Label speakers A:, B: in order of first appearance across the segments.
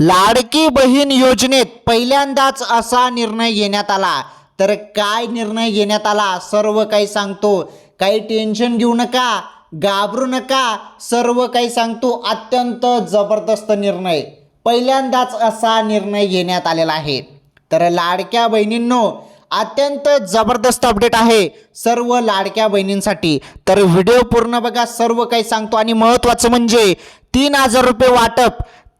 A: लाडकी बहीण योजनेत पहिल्यांदाच असा निर्णय घेण्यात आला. तर काय निर्णय घेण्यात आला? सर्व काही सांगतो. काही टेन्शन घेऊ नका घाबरू नका. सर्व काही सांगतो. अत्यंत जबरदस्त निर्णय. पहिल्यांदाच असा निर्णय घेण्यात आलेला आहे. तर लाडक्या बहिणींनो अत्यंत जबरदस्त अपडेट आहे सर्व लाडक्या बहिणींसाठी. तर व्हिडिओ पूर्ण बघा. सर्व काही सांगतो. आणि महत्त्वाचं म्हणजे तीन हजार रुपये वाटप.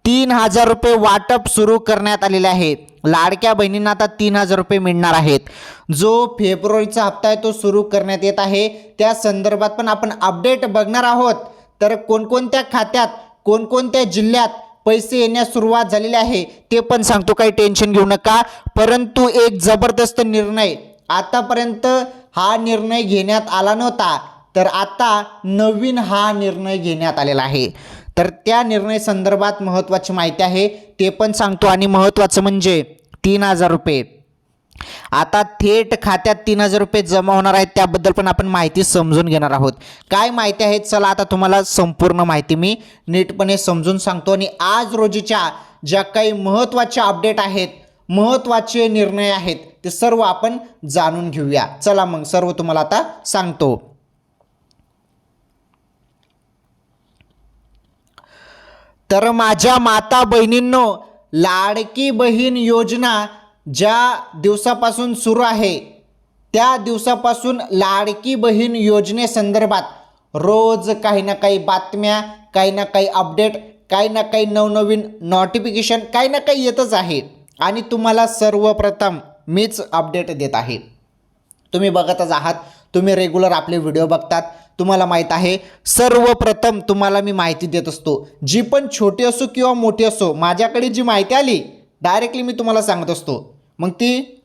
A: तीन हजार रुपये वाटप सुरू करण्यात आलेले आहे लाडक्या बहिणींना आता तीन हजार रुपये मिळणार आहेत. जो फेब्रुवारीचा हप्ता आहे तो सुरू करण्यात येत आहे. त्या संदर्भात पण आपण अपडेट बघणार आहोत. तर कोणकोणत्या खात्यात कोणकोणत्या जिल्ह्यात पैसे येण्यास सुरुवात झालेली आहे ते पण सांगतो काही टेन्शन घेऊ नका. परंतु एक जबरदस्त निर्णय आतापर्यंत हा निर्णय घेण्यात आला नव्हता. तर आता नवीन हा निर्णय घेण्यात आलेला आहे. तर त्या निर्णय संदर्भात महत्त्वाची माहिती आहे ते पण सांगतो. आणि महत्त्वाचं म्हणजे तीन हजार रुपये. आता थेट खात्यात तीन हजार रुपये जमा होणार आहेत त्याबद्दल पण आपण माहिती समजून घेणार आहोत. काय माहिती आहे? चला आता तुम्हाला संपूर्ण माहिती मी नीटपणे समजून सांगतो. आणि आज रोजीच्या ज्या काही महत्त्वाच्या अपडेट आहेत महत्त्वाचे निर्णय आहेत ते सर्व आपण जाणून घेऊया. चला मग सर्व तुम्हाला आता सांगतो. तर माझ्या माता बहिणींनो लाडकी बहीण योजना ज्या दिवसापासून सुरू आहे त्या दिवसापासून लाडकी बहीण योजनेसंदर्भात रोज काही ना काही बातम्या काही ना काही अपडेट काही ना काही नवनवीन नोटिफिकेशन काही ना काही येतच आहे. आणि तुम्हाला सर्वप्रथम मीच अपडेट देत आहे. तुम्ही बघतच आहात. तुम्ही रेग्युलर आपले व्हिडिओ बघतात. तुम्हाला माहीत आहे सर्वप्रथम तुम्हाला मी माहिती देत असतो. जी पण छोटी असो किंवा मोठी असो माझ्याकडे जी माहिती आली डायरेक्टली मी तुम्हाला सांगत असतो. मग ती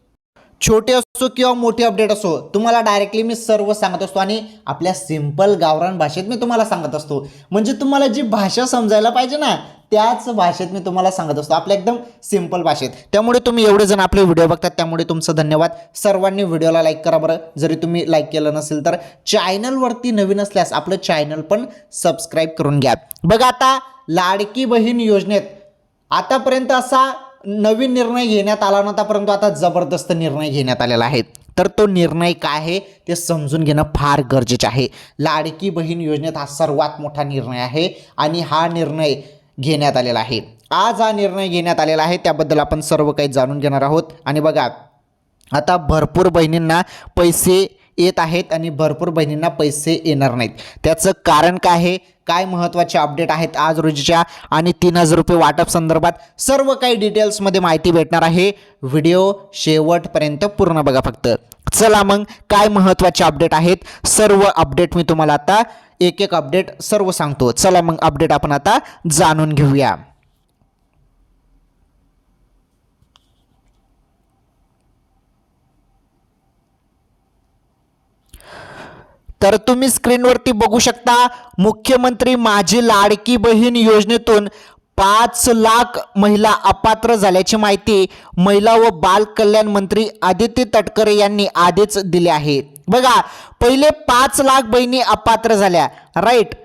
A: छोटे असो किंवा मोठी अपडेट असो तुम्हाला डायरेक्टली मी सर्व सांगत असतो आणि आपल्या सिंपल गावरान भाषेत मी तुम्हाला सांगत असतो. म्हणजे तुम्हाला जी भाषा समजायला पाहिजे ना त्याच भाषेत मी तुम्हाला सांगत असतो. आपल्या एकदम सिंपल भाषेत. त्यामुळे तुम्ही एवढे जण आपले व्हिडिओ बघतात त्यामुळे तुमचं धन्यवाद. सर्वांनी व्हिडिओला लाईक करा बरं. जरी तुम्ही लाईक केलं नसेल तर चॅनलवरती नवीन असल्यास आपलं चॅनल पण सबस्क्राईब करून घ्या. बघा आता लाडकी बहीण योजनेत आतापर्यंत असा नवीन निर्णय घेण्यात आला नव्हता परंतु आता जबरदस्त निर्णय घेण्यात आलेला आहे. तर तो निर्णय काय आहे? ते समजून घेणं फार गरजेचे आहे. लाडकी बहीण योजनेत हा सर्वात मोठा निर्णय आहे आणि हा निर्णय घेण्यात आलेला आहे. आज हा निर्णय घेण्यात आलेला आहे त्याबद्दल आपण सर्व काही जाणून घेणार आहोत. आणि बघा आता भरपूर बहिणींना पैसे येत आहेत आणि भरपूर बहिणींना पैसे येणार नाहीत. त्याचं कारण काय आहे? काय महत्त्वाचे अपडेट आहेत आज रोजीच्या? आणि तीन हजार रुपये वाटप संदर्भात सर्व काही डिटेल्समध्ये माहिती भेटणार आहे. व्हिडिओ शेवटपर्यंत पूर्ण बघा फक्त. चला मग काय महत्त्वाचे अपडेट आहेत? सर्व अपडेट मी तुम्हाला आता एक एक अपडेट सर्व सांगतो. चला मग अपडेट आपण आता जाणून घेऊया. तर तुम्ही स्क्रीनवरती बघू शकता मुख्यमंत्री माझी लाडकी बहीण योजनेतून पाच लाख महिला अपात्र झाल्याची माहिती महिला व बाल कल्याण मंत्री आदित्य तटकरे यांनी आधीच दिली आहे. बघा पहिले पाच लाख बहिणी अपात्र झाल्या. राईट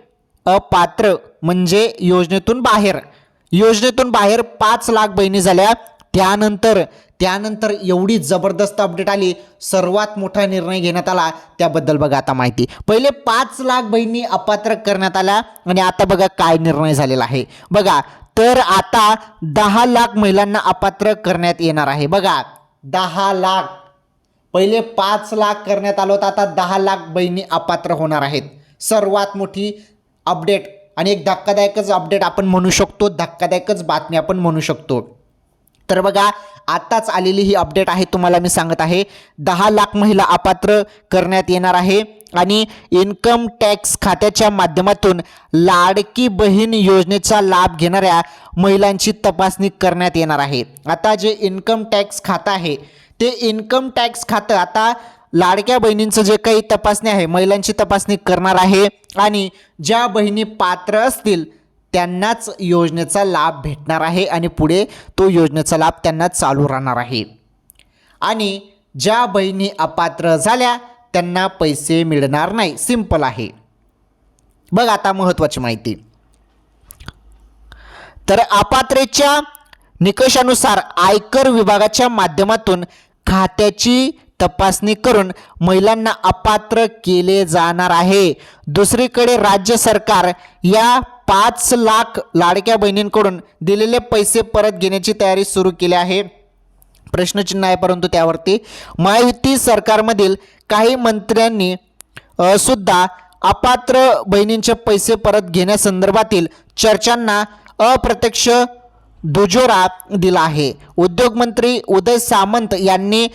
A: अपात्र म्हणजे योजनेतून बाहेर. योजनेतून बाहेर पाच लाख बहिणी झाल्या. त्यानंतर त्यानंतर एवढी जबरदस्त अपडेट आली. सर्वात मोठा निर्णय घेण्यात आला. त्याबद्दल बघा आता माहिती. पहिले पाच लाख बहिणी अपात्र करण्यात आल्या. आणि आता बघा काय निर्णय झालेला आहे. बघा तर आता दहा लाख महिलांना अपात्र करण्यात येणार आहे. बघा दहा लाख. पहिले पाच लाख करण्यात आलं होतं. आता दहा लाख बहिणी अपात्र होणार आहेत. सर्वात मोठी अपडेट आणि एक धक्कादायकच अपडेट आपण म्हणू शकतो. धक्कादायकच बातमी आपण म्हणू शकतो. तर बघा आत्ताच आलेली ही अपडेट आहे तुम्हाला मी सांगत आहे. दहा लाख महिला अपात्र करण्यात येणार आहे आणि इन्कम टॅक्स खात्याच्या माध्यमातून लाडकी बहीण योजनेचा लाभ घेणाऱ्या महिलांची तपासणी करण्यात येणार आहे. आता जे इन्कम टॅक्स खातं आहे ते इन्कम टॅक्स खातं आता लाडक्या बहिणींचं जे काही तपासणी आहे महिलांची तपासणी करणार आहे आणि ज्या बहिणी पात्र असतील त्यांनाच योजनेचा लाभ भेटणार आहे आणि पुढे तो योजनेचा लाभ त्यांना चालू राहणार आहे. आणि ज्या बहिणी अपात्र झाल्या त्यांना पैसे मिळणार नाही. सिंपल आहे. बघ आता महत्त्वाची माहिती. तर अपात्रेच्या निकषानुसार आयकर विभागाच्या माध्यमातून खात्याची तपासणी करून महिलांना अपात्र केले जाणार आहे. दुसरीकडे राज्य सरकार या पाच लाख लाडक्या बहिणींकडून दिलेले पैसे परत घेण्याची तयारी सुरू केली आहे. प्रश्नचिन्ह आहे परंतु त्यावरती महायुती सरकारमधील काही मंत्र्यांनी सुद्धा अपात्र बहिणींचे पैसे परत घेण्यासंदर्भातील चर्चांना अप्रत्यक्ष दुजोरा दिला आहे. उद्योगमंत्री उदय सामंत यांनी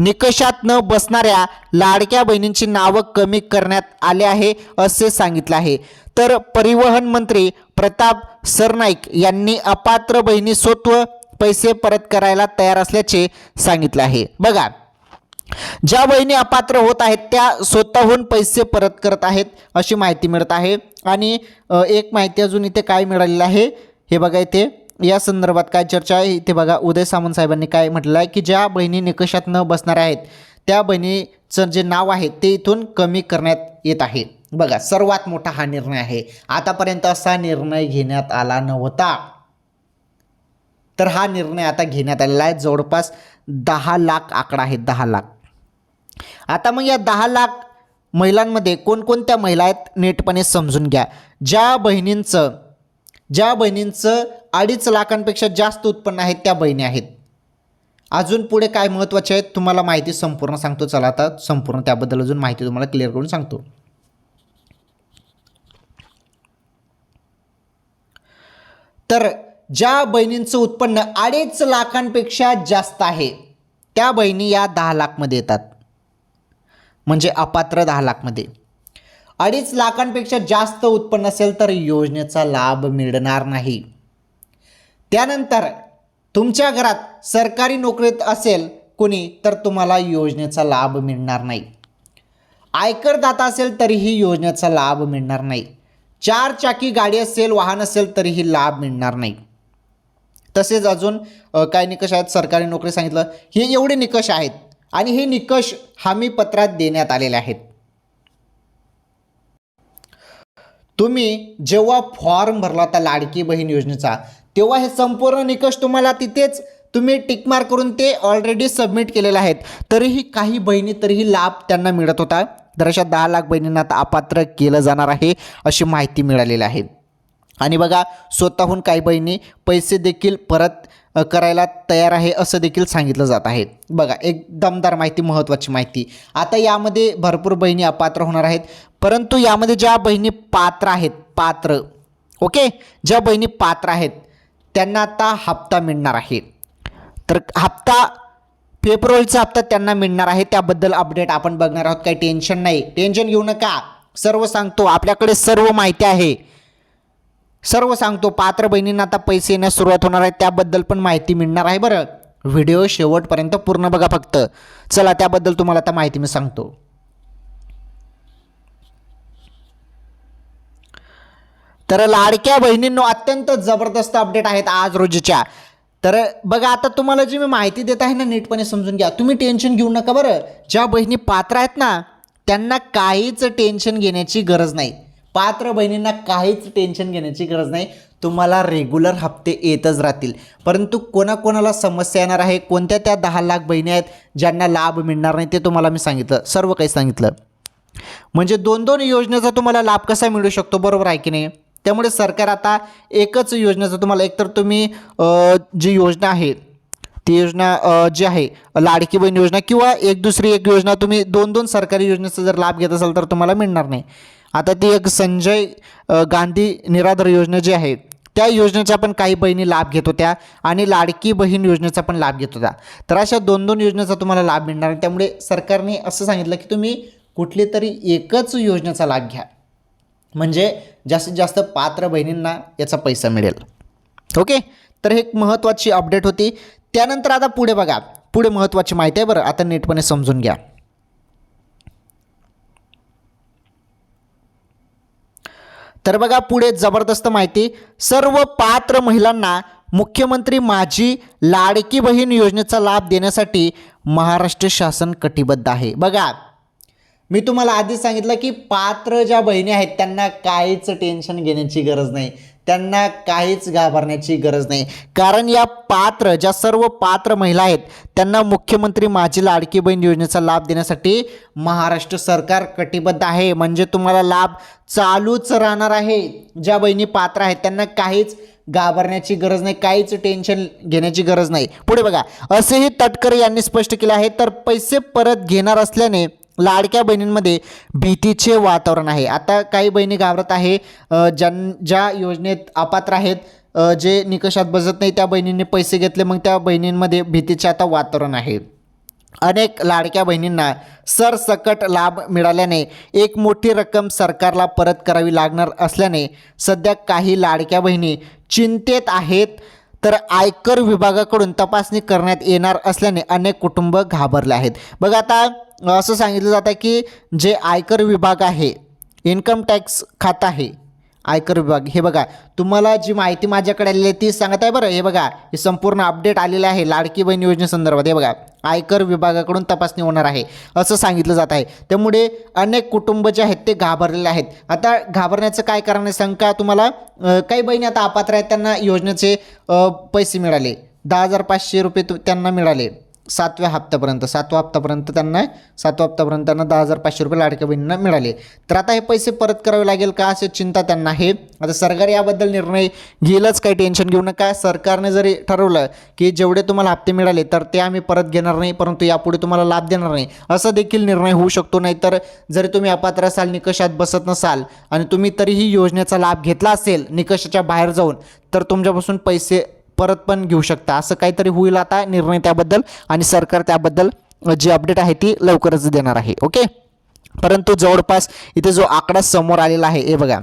A: निकषात न बसणाऱ्या लाडक्या बहिणींची नावं कमी करण्यात आले आहे असे सांगितलं आहे. तर परिवहन मंत्री प्रताप सरनाईक यांनी अपात्र बहिणी स्वत्व पैसे परत करायला तयार असल्याचे सांगितले आहे. बघा ज्या बहिणी अपात्र होत आहेत त्या स्वतःहून पैसे परत करत आहेत अशी माहिती मिळत आहे. आणि एक माहिती अजून इथे काय मिळालेलं आहे हे बघा इथे. या संदर्भात काय चर्चा आहे इथे बघा उदय सामंत साहेबांनी काय म्हटलं आहे की ज्या बहिणी निकषात न बसणाऱ्या आहेत त्या बहिणीचं जे नाव आहे ते इथून कमी करण्यात येत आहे. बघा सर्वात मोठा हा निर्णय आहे. आतापर्यंत असा निर्णय घेण्यात आला नव्हता. तर हा निर्णय आता घेण्यात आलेला आहे. जवळपास दहा लाख आकडा आहे दहा लाख. आता मग या दहा लाख महिलांमध्ये कोणकोणत्या महिला आहेत नेटपणे समजून घ्या. ज्या बहिणींचं ज्या बहिणींचं अडीच लाखांपेक्षा जास्त उत्पन्न आहेत त्या बहिणी आहेत. अजून पुढे काय महत्त्वाचे आहेत तुम्हाला माहिती संपूर्ण सांगतो. चला आता संपूर्ण त्याबद्दल अजून माहिती तुम्हाला क्लिअर करून सांगतो. तर ज्या बहिणींचं उत्पन्न अडीच लाखांपेक्षा जास्त आहे त्या बहिणी या दहा लाखमध्ये येतात. म्हणजे अपात्र दहा लाखमध्ये. अडीच लाखांपेक्षा जास्त उत्पन्न असेल तर योजनेचा लाभ मिळणार नाही. त्यानंतर तुमच्या घरात सरकारी नोकरीत असेल कोणी तर तुम्हाला योजनेचा लाभ मिळणार नाही. आयकरदाता असेल तरीही योजनेचा लाभ मिळणार नाही. चार चाकी गाडी असेल वाहन असेल तरीही लाभ मिळणार नाही. तसेच अजून काय निकष आहेत. सरकारी नोकरी सांगितलं हे एवढे निकष आहेत आणि हे निकष हमीपत्रात देण्यात आलेले आहेत. तुम्ही जेव्हा फॉर्म भरला होता लाडकी बहीण योजनेचा तेव्हा हे संपूर्ण निकष तुम्हाला तिथेच तुम्ही टिकमार करून ते ऑलरेडी सबमिट केलेले आहेत. तरीही काही बहिणी तरीही लाभ त्यांना मिळत होता. तर अशा दहा लाख बहिणींना आता अपात्र केलं जाणार आहे अशी माहिती मिळालेली आहे. आणि बघा स्वतःहून काही बहिणी पैसे देखील परत करायला तयार आहे असं देखील सांगितलं जात आहे. बघा एक दमदार माहिती महत्त्वाची माहिती. आता यामध्ये भरपूर बहिणी अपात्र होणार आहेत. परंतु यामध्ये ज्या बहिणी पात्र आहेत पात्र ओके? ज्या बहिणी पात्र आहेत त्यांना आता हप्ता मिळणार आहे. तर हप्ता फेब्रुवारीचा हप्ता त्यांना मिळणार आहे. त्याबद्दल अपडेट आपण बघणार आहोत. काही टेन्शन नाही. टेन्शन घेऊ नका. सर्व सांगतो. आपल्याकडे सर्व माहिती आहे. सर्व सांगतो पात्र बहिणींना आता पैसे येण्यास सुरुवात होणार आहे त्याबद्दल पण माहिती मिळणार आहे बरं. व्हिडिओ शेवटपर्यंत पूर्ण बघा फक्त. चला त्याबद्दल तुम्हाला आता माहिती मी सांगतो. तर लाडक्या बहिणींनो अत्यंत जबरदस्त अपडेट आहेत आज रोजीच्या. तर बघा आता तुम्हाला जी मी माहिती देत आहे ना नीटपणे समजून घ्या. तुम्ही टेन्शन घेऊ नका बरं. ज्या बहिणी पात्र आहेत ना त्यांना काहीच टेन्शन घेण्याची गरज नाही. पात्र बहिणींना काहीच टेन्शन घेण्याची गरज नाही. तुम्हाला रेग्युलर हप्ते येतच राहतील. परंतु कोणाकोणाला समस्या येणार आहे कोणत्या त्या दहा लाख बहिणी आहेत ज्यांना लाभ मिळणार नाही ते तुम्हाला मी सांगितलं सर्व काही सांगितलं. म्हणजे दोन दोन योजनेचा तुम्हाला लाभ कसा मिळू शकतो बरोबर आहे की नाही? त्यामुळे सरकार आता एकच योजनेचा तुम्हाला एकतर तुम्ही जी योजना आहे ती योजना जी आहे लाडकी बहीण योजना किंवा एक दुसरी एक योजना तुम्ही दोन दोन सरकारी योजनेचा जर लाभ घेत असाल तर तुम्हाला मिळणार नाही. आता ती एक संजय गांधी निराधार योजना जी आहे त्या योजनेचा पण काही बहिणी लाभ घेत होत्या आणि लाडकी बहीण योजनेचा पण लाभ घेत होत्या. तर अशा दोन दोन योजनेचा तुम्हाला लाभ मिळणार त्यामुळे सरकारने असं सांगितलं की तुम्ही कुठली तरी एकच योजनेचा लाभ घ्या. म्हणजे जास्तीत जास्त पात्र बहिणींना याचा पैसा मिळेल. ओके? तर हे एक महत्त्वाची अपडेट होती. त्यानंतर आता पुढे बघा. पुढे महत्त्वाची माहिती आहे बरं. आता नीटपणे समजून घ्या. तर बघा पुढे जबरदस्त माहिती. सर्व पात्र महिलांना मुख्यमंत्री माझी लाडकी बहीण योजनेचा लाभ देण्यासाठी महाराष्ट्र शासन कटिबद्ध आहे. बघा मी तुम्हाला आधीच सांगितलं की पात्र ज्या बहिणी आहेत त्यांना काहीच टेन्शन घेण्याची गरज नाही. त्यांना काहीच घाबरण्याची गरज नाही. कारण या पात्र ज्या सर्व पात्र महिला आहेत त्यांना मुख्यमंत्री माझी लाडकी बहीण योजनेचा लाभ देण्यासाठी महाराष्ट्र सरकार कटिबद्ध आहे. म्हणजे तुम्हाला लाभ चालूच राहणार आहे. ज्या बहिणी पात्र आहेत त्यांना काहीच घाबरण्याची गरज नाही काहीच टेन्शन घेण्याची गरज नाही. पुढे बघा असेही तटकरे यांनी स्पष्ट केले आहे तर पैसे परत घेणार असल्याने लाडक्या बहिणींमध्ये भीतीचे वातावरण आहे. आता काही बहिणी घाबरत आहे ज्यां ज्या योजनेत अपात्र आहेत जे निकषात बसत नाही त्या बहिणींनी पैसे घेतले मग त्या बहिणींमध्ये भीतीचे आता वातावरण आहे. अनेक लाडक्या बहिणींना सरसकट लाभ मिळाल्याने एक मोठी रक्कम सरकारला परत करावी लागणार असल्याने सध्या काही लाडक्या बहिणी चिंतेत आहेत तर आयकर विभागाकडून तपासणी करण्यात येणार असल्याने अनेक कुटुंब घाबरले आहेत. बघा आता असं सांगितलं जातं की जे आयकर विभाग आहे इन्कम टॅक्स खातं आहे आयकर विभाग. हे बघा तुम्हाला जी माहिती माझ्याकडे आलेली आहे ती सांगत आहे बरं. हे बघा हे संपूर्ण अपडेट आलेलं आहे लाडकी बहीण योजनेसंदर्भात हे बघा आयकर विभागाकडून तपासणी होणार आहे असं सांगितलं जात आहे. त्यामुळे अनेक कुटुंब जे आहेत ते घाबरलेले आहेत. आता घाबरण्याचं काय कारण आहे? सांग का तुम्हाला काही बहिणी आता अपात्र आहेत त्यांना योजनेचे पैसे मिळाले. दहा हजार पाचशे रुपये तु- त्यांना मिळाले. सातव्या हप्त्यापर्यंत सातव्या हप्त्यापर्यंत त्यांना सातव्या हप्त्यापर्यंत त्यांना दहा हजार पाचशे रुपये लाडक्या बहिणींना मिळाले. तर आता हे पैसे परत करावे लागेल का? अशी चिंता त्यांना आहे. आता सरकार याबद्दल निर्णय घेईलच काही टेन्शन घेऊ नका. सरकारने जरी ठरवलं की जेवढे तुम्हाला हप्ते मिळाले तर ते आम्ही परत घेणार नाही परंतु यापुढे तुम्हाला लाभ देणार नाही. असा देखील निर्णय होऊ शकतो नाही तर जरी तुम्ही अपात्र असाल निकषात बसत नसाल आणि तुम्ही तरीही योजनेचा लाभ घेतला असेल निकषाच्या बाहेर जाऊन तर तुमच्यापासून पैसे परत पण घेऊ शकता. असं काहीतरी होईल आता निर्णय त्याबद्दल आणि सरकार त्याबद्दल जी अपडेट आहे ती लवकरच देणार आहे. ओके परंतु जवळपास इथे जो आकडा समोर आलेला आहे हे बघा.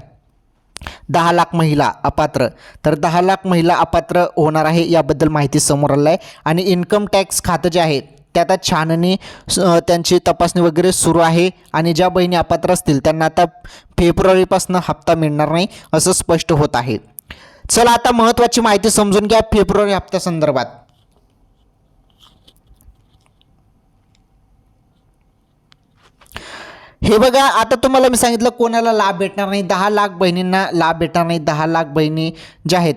A: दहा लाख महिला अपात्र. तर दहा लाख महिला अपात्र होणार आहे याबद्दल माहिती समोर आलं आहे. आणि इन्कम टॅक्स खातं जे आहे ते आता छाननी त्यांची तपासणी वगैरे सुरू आहे. आणि ज्या बहिणी अपात्र असतील त्यांना आता फेब्रुवारीपासून हप्ता मिळणार नाही असं स्पष्ट होत आहे. चला आता महत्त्वाची माहिती समजून घ्या फेब्रुवारी हप्त्यासंदर्भात हे बघा आता तुम्हाला मी सांगितलं कोणाला लाभ भेटणार नाही. दहा लाख बहिणींना लाभ भेटणार नाही. दहा लाख बहिणी ज्या आहेत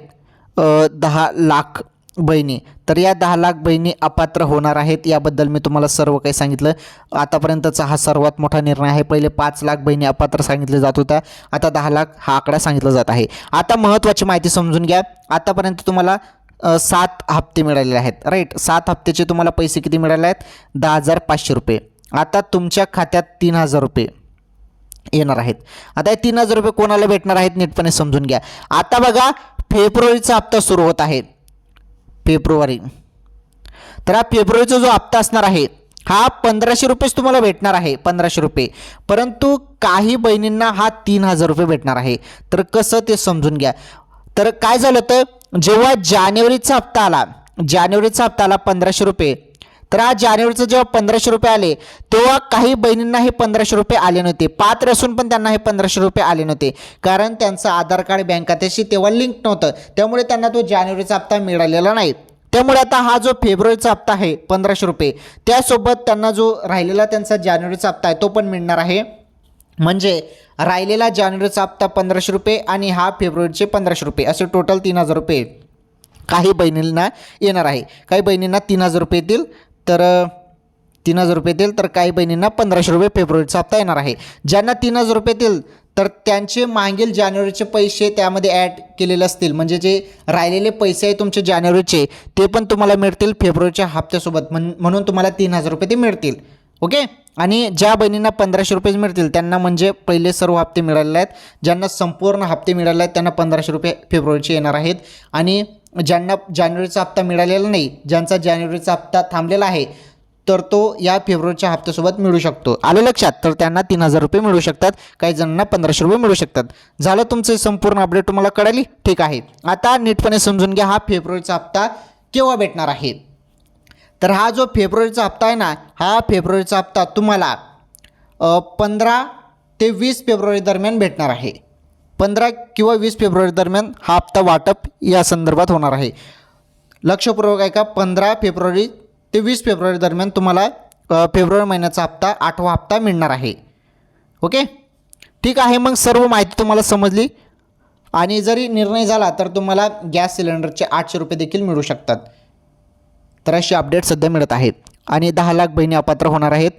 A: दहा लाख बहिणी तर या दहा लाख बहिणी अपात्र होणार आहेत याबद्दल मी तुम्हाला सर्व काही सांगितलं. आतापर्यंतचा हा सर्वात मोठा निर्णय आहे. पहिले पाच लाख बहिणी अपात्र सांगितले जात होत्या. आता दहा लाख हा आकडा सांगितला जात आहे. आता महत्त्वाची माहिती समजून घ्या. आतापर्यंत तुम्हाला सात हप्ते मिळालेले आहेत. राईट सात हप्त्याचे तुम्हाला पैसे किती मिळाले आहेत? दहा हजार पाचशे रुपये. आता तुमच्या खात्यात तीन हजार रुपये येणार आहेत. आता हे तीन हजार रुपये कोणाला भेटणार आहेत? नीटपणे समजून घ्या. आता बघा फेब्रुवारीचा हप्ता सुरू होत आहे. फेब्रुवारी. तर हा फेब्रुवारीचा जो हप्ता असणार आहे हा पंधराशे रुपयेच तुम्हाला भेटणार आहे पंधराशे रुपये. परंतु काही बहिणींना हा तीन हजार रुपये भेटणार आहे. तर कसं ते समजून घ्या. तर काय झालं तर जेव्हा जानेवारीचा हप्ता आला जानेवारीचा हप्ता आला पंधराशे रुपये तर आज जानेवारीचं जेव्हा पंधराशे रुपये आले तेव्हा काही बहिणींना हे पंधराशे रुपये आले नव्हते. पात्र असून पण त्यांना हे पंधराशे रुपये आले नव्हते. कारण त्यांचं आधार कार्ड बँक खात्याशी तेव्हा लिंक नव्हतं. त्यामुळे त्यांना तो जानेवारीचा हप्ता मिळालेला नाही. त्यामुळे आता हा जो फेब्रुवारीचा हप्ता आहे पंधराशे रुपये त्यासोबत त्यांना जो राहिलेला त्यांचा जानेवारीचा हप्ता आहे तो पण मिळणार आहे. म्हणजे राहिलेला जानेवारीचा हप्ता पंधराशे रुपये आणि हा फेब्रुवारीचे पंधराशे रुपये असे टोटल तीन हजार रुपये काही बहिणींना येणार आहे. काही बहिणींना तीन हजार रुपये येतील तर तीन हजार रुपये येतील तर काही बहिणींना पंधराशे रुपये फेब्रुवारीचा हप्ता येणार आहे. ज्यांना तीन हजार रुपये देईल तर त्यांचे मागील जानेवारीचे पैसे त्यामध्ये ॲड केलेले असतील. म्हणजे जे राहिलेले पैसे आहे तुमचे जानेवारीचे ते पण तुम्हाला मिळतील फेब्रुवारीच्या हप्त्यासोबत. म्हण म्हणून तुम्हाला तीन हजार रुपये ते मिळतील. ओके? आणि ज्या बहिणींना पंधराशे रुपये मिळतील त्यांना म्हणजे पहिले सर्व हप्ते मिळालेले आहेत. ज्यांना संपूर्ण हप्ते मिळाले आहेत त्यांना पंधराशे रुपये फेब्रुवारीचे येणार आहेत. आणि ज्यांना जानेवारीचा हप्ता मिळालेला नाही ज्यांचा जानेवारीचा हप्ता थांबलेला आहे तर तो या फेब्रुवारीच्या हप्त्यासोबत मिळू शकतो. आलं लक्षात? तर त्यांना तीन हजार रुपये मिळू शकतात. काही जणांना पंधराशे रुपये मिळू शकतात. झालं तुमचं संपूर्ण अपडेट तुम्हाला कळाली? ठीक आहे. आता नीटपणे समजून घ्या हा फेब्रुवारीचा हप्ता केव्हा भेटणार आहे. तर हा जो फेब्रुवारीचा हप्ता आहे ना हा फेब्रुवारीचा हप्ता तुम्हाला पंधरा ते वीस फेब्रुवारी दरम्यान भेटणार आहे. पंधरा किंवा वीस फेब्रुवारी दरम्यान हा हप्ता वाटप या संदर्भात होणार आहे. लक्षपूर्वक आहे का पंधरा फेब्रुवारी ते वीस फेब्रुवारी दरम्यान तुम्हाला फेब्रुवारी महिन्याचा हप्ता आठवा हप्ता मिळणार आहे. ओके? ठीक आहे मग सर्व माहिती तुम्हाला समजली. आणि जरी निर्णय झाला तर तुम्हाला गॅस सिलेंडरचे आठशे रुपये देखील मिळू शकतात. तर अशी अपडेट सध्या मिळत आहे आणि दहा लाख बहिणी अपात्र होणार आहेत.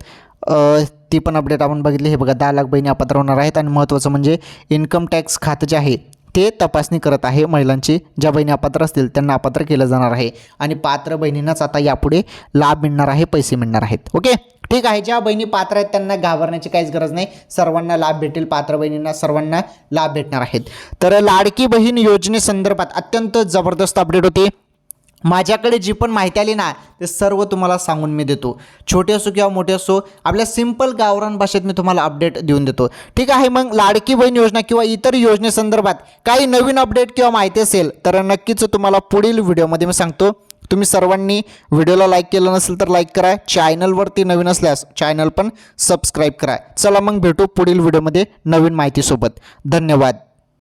A: ती पण अपडेट आपण बघितली. हे बघा दहा लाख बहिणी अपात्र होणार आहेत आणि महत्त्वाचं म्हणजे इन्कम टॅक्स खातं जे आहे ते तपासणी करत आहे महिलांची. ज्या बहिणी अपात्र असतील त्यांना अपात्र केलं जाणार आहे. आणि पात्र बहिणींनाच आता यापुढे लाभ मिळणार आहे पैसे मिळणार आहेत. ओके? ठीक आहे ज्या बहिणी पात्र आहेत त्यांना घाबरण्याची काहीच गरज नाही. सर्वांना लाभ भेटेल पात्र बहिणींना सर्वांना लाभ भेटणार आहेत. तर लाडकी बहीण योजनेसंदर्भात अत्यंत जबरदस्त अपडेट होते. माझ्याकडे जी पण माहिती आली ना ते सर्व तुम्हाला सांगून मी देतो. छोटे असो किंवा मोठे असो आपल्या सिंपल गावरान भाषेत मी तुम्हाला अपडेट देऊन देतो. ठीक आहे मग लाडकी बहीण योजना किंवा इतर योजनेसंदर्भात काही नवीन अपडेट किंवा माहिती असेल तर नक्कीच तुम्हाला पुढील व्हिडिओमध्ये मी सांगतो. तुम्ही सर्वांनी व्हिडिओला लाईक केलं नसेल तर लाईक करा. चॅनलवरती नवीन असल्यास चॅनल पण सबस्क्राईब करा. चला मग भेटू पुढील व्हिडिओमध्ये नवीन माहितीसोबत. धन्यवाद.